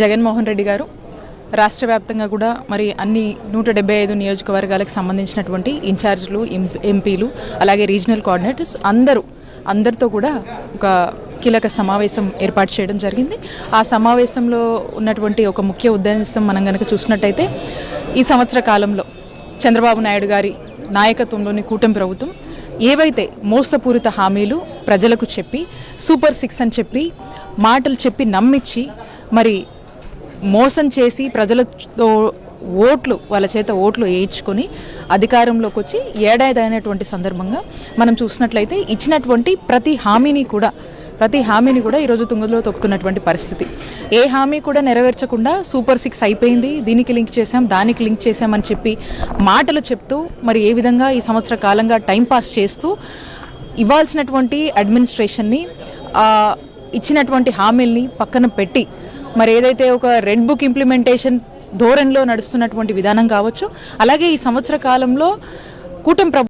జగన్మోహన్ రెడ్డి గారు. రాష్ట్ర వ్యాప్తంగా కూడా మరి అన్ని నూట డెబ్బై ఐదు నియోజకవర్గాలకు సంబంధించినటువంటి ఇన్ఛార్జీలు ఎంపీలు అలాగే రీజనల్ కోఆర్డినేటర్స్ అందరూ అందరితో కూడా ఒక కీలక సమావేశం ఏర్పాటు చేయడం జరిగింది. ఆ సమావేశంలో ఉన్నటువంటి ఒక ముఖ్య ఉద్దేశం మనం కనుక చూసినట్టయితే ఈ సంవత్సర కాలంలో చంద్రబాబు నాయుడు గారి నాయకత్వంలోని కూటమి ప్రభుత్వం ఏవైతే మోసపూరిత హామీలు ప్రజలకు చెప్పి సూపర్ సిక్స్ అని చెప్పి మాటలు చెప్పి నమ్మించి మరి మోసం చేసి ప్రజలతో ఓట్లు వాళ్ళ చేత ఓట్లు వేయించుకొని అధికారంలోకి వచ్చి ఏడాది అయినటువంటి సందర్భంగా మనం చూసినట్లయితే ఇచ్చినటువంటి ప్రతి హామీని కూడా ప్రతి హామీని కూడా ఈరోజు తుంగలో తొక్కుతున్నటువంటి పరిస్థితి. ఏ హామీ కూడా నెరవేర్చకుండా సూపర్ సిక్స్ అయిపోయింది దీనికి లింక్ చేశాం దానికి లింక్ చేశామని చెప్పి మాటలు చెప్తూ మరి ఏ విధంగా ఈ సంవత్సర కాలంగా టైంపాస్ చేస్తూ ఇవ్వాల్సినటువంటి అడ్మినిస్ట్రేషన్ని ఇచ్చినటువంటి హామీల్ని పక్కన పెట్టి మరి ఏదైతే ఒక రెడ్ బుక్ ఇంప్లిమెంటేషన్ ధోరణిలో నడుస్తున్నటువంటి విధానం కావచ్చు అలాగే ఈ సంవత్సర కాలంలో కూటమి